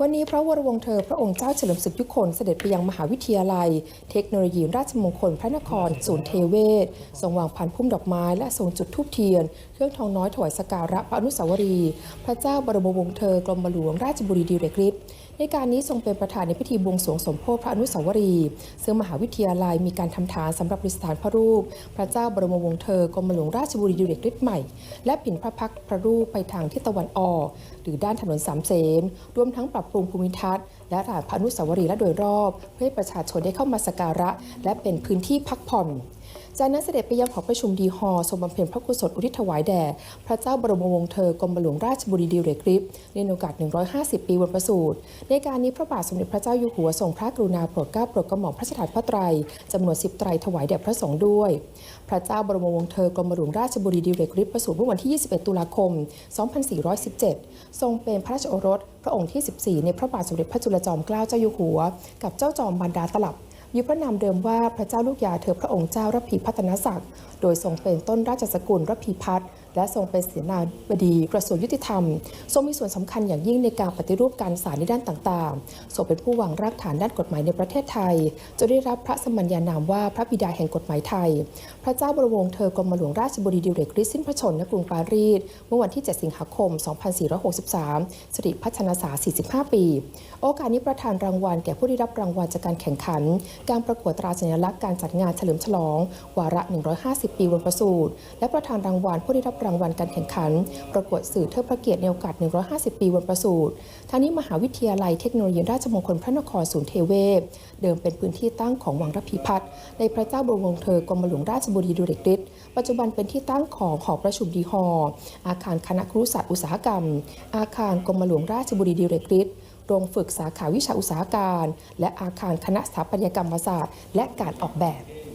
วันนี้พระวรวงศ์เธอพระองค์เจ้าเฉลิมศึกยุคนเสด็จไปยังมหาวิทยาลัย เทคโนโลยีราชมงคลพระนคร ศูนย์เทเวศทรงวางพันพุ่มดอกไม้และทรงจุดธูปเทียน เครื่องทองน้อยถวายสการะพระอนุสาวรีย์พระเจ้าบรมวงศ์เธอกรมหลวงราชบุรีดีเรกฤทธิ์ในการนี้ทรงเป็นประธานในพิธีบวงสรวงสมโภชพระอนุสาวรีย์ซึ่งมหาวิทยาลัยมีการทำฐานสำหรับประดิษฐานพระรูป พระเจ้าบรมวงศ์เธอกรมหลวงราชบุรีดีเรกฤทธิ์ใหม่ และปิ่นพระพักตร์พระรูปไปทางทิศตะวันออก หรือด้านถนนสามเสนรวมทั้งปรับปรุงภูมิทัศน์และลานพระอนุสาวรีย์และโดยรอบ เพื่อให้ประชาชนได้เข้ามาสักการะ และเป็นพื้นที่พักผ่อนจากนั้นเสด็จไปยังหอประชุมดีฮอลล์ทรงบำเพ็ญพระกุศลอุทิศถวายแด่ พระเจ้าบรมวงศ์เธอกรมหลวงราชบุรีดีเรกฤทธิ์ในโอกาส 150 ปีวันประสูติในการนี้พระบาทสมเด็จพระเจ้าอยู่หัวทรงพระกรุณาโปรดเกล้าโปรดกระหม่อมพระราชทานพระไตรจำนวน10ไตรถวายแด่พระสงฆ์ด้วย พระเจ้าบรมวงศ์เธอกรมหลวงราชบุรีดีเรกฤทธิ์ประสูติเมื่อวันที่ 21 ตุลาคม 2417 ทรงเป็นพระราชโอรสพระองค์ที่ 14 ในพระบาทสมเด็จพระจุลจอมเกล้าเจ้าอยู่หัว กับเจ้าจอมบรรดาตลับ ยุพระนามเดิมว่าพระเจ้าลูกยาเธอพระองค์เจ้าระพีพัฒนศักดิ์ โดยทรงเป็นต้นราชสกุลระพีพัฒน์ และทรงเป็นเสนาบดีกระทรวงยุติธรรม ทรงมีส่วนสำคัญอย่างยิ่งในการปฏิรูปการศาลในด้านต่างๆ ทรงเป็นผู้วางรากฐานด้านกฎหมายในประเทศไทยจนได้รับพระสมัญญานามว่าพระบิดาแห่งกฎหมายไทย พระเจ้าบรมวงศ์เธอกรมหลวงราชบุรีดิเรกฤทธิ์สิ้นพระชนม์ณกรุงปารีสเมื่อวันที่ 7 สิงหาคม 2463 สิริพัฒนาษา45 ปี โอกาสนี้ประธานรางวัลแก่ผู้ได้รับรางวัลจากการแข่งขัน การประกวดตราสัญลักษณ์การจัดงานเฉลิมฉลอง วาระ 150 ปีวันประสูติและประธานรางวัลผู้ได้รับรางวัลการแข่งขัน ประกวดสื่อเทิดพระเกียรติในโอกาส 150 ปีวันประสูติทางนี้มหาวิทยาลัยเทคโนโลยีราชมงคลพระนครศูนย์เทเวศเดิมเป็นพื้นที่ตั้งของวังระพีพัฒน์ในพระเจ้าบรมวงศ์เธอกรมหลวงราชบุรีดุเรกฤทธิ์ปัจจุบันเป็นที่ตั้งของหอประชุมดีฮอร์อาคารคณะครุศาสตร์อุตสาหกรรม อาคารกรมหลวงราชบุรีดิเรกฤทธิ์โรงฝึกสาขาวิชาอุตสาหการ และอาคารคณะสถาปัตยกรรมศาสตร์ และการออกแบบ